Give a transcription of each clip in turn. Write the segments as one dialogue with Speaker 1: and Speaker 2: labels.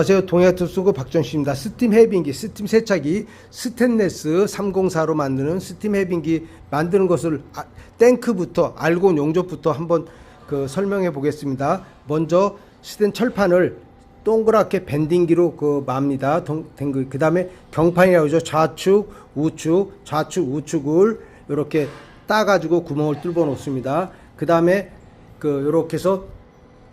Speaker 1: 안녕하세요. 동해투수구 박정식입니다. 스팀 해빙기, 스팀 세차기, 스텐레스 304로 만드는 스팀 해빙기 만드는 것을 아, 탱크부터 알고 용접부터 한번 그 설명해 보겠습니다. 먼저 스텐 철판을 동그랗게 밴딩기로 그 맙니다. 그 다음에 경판이라고 하죠. 좌측, 우측, 좌측, 우측을 이렇게 따가지고 구멍을 뚫어 놓습니다. 그 다음에 그 이렇게 해서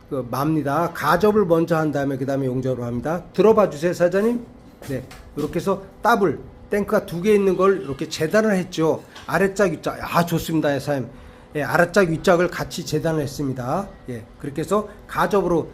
Speaker 1: 그 맙니다. 가접을 먼저 한 다음에 그 다음에 용접을 합니다. 들어봐 주세요, 사장님. 네, 이렇게 해서 더블 탱크가 두 개 있는 걸 이렇게 재단을 했죠. 아래짝 윗짝, 아 좋습니다, 예, 사장님. 예, 아래짝 윗짝을 같이 재단을 했습니다. 예, 그렇게 해서 가접으로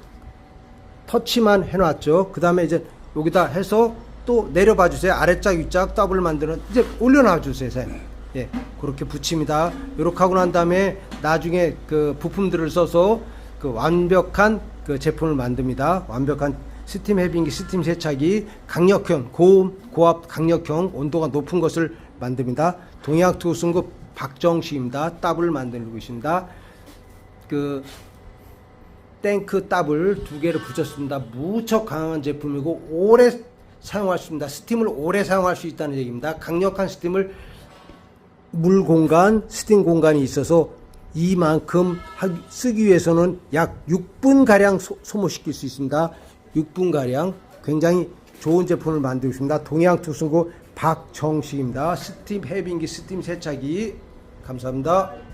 Speaker 1: 터치만 해놨죠. 그 다음에 이제 여기다 해서 또 내려봐 주세요. 아래짝 윗짝 더블 만드는 이제 올려놔 주세요, 사장님. 예, 그렇게 붙입니다. 이렇게 하고 난 다음에 나중에 그 부품들을 써서 그 완벽한 그 제품을 만듭니다. 완벽한 스팀 해빙기, 스팀 세차기, 강력형, 고음, 고압 강력형, 온도가 높은 것을 만듭니다. 동양 투수급 박정식입니다. 더블 만들고 있습니다. 그 탱크 더블 두 개를 붙였습니다. 무척 강한 제품이고 오래 사용할 수 있습니다. 스팀을 오래 사용할 수 있다는 얘기입니다. 강력한 스팀을 물 공간, 스팀 공간이 있어서 이만큼 하- 쓰기 위해서는 약 6분 가량 소모시킬 수 있습니다. 6분 가량 굉장히 좋은 제품을 만들고 있습니다. 동양 투수고 박정식입니다. 스팀 해빙기, 스팀 세차기 감사합니다.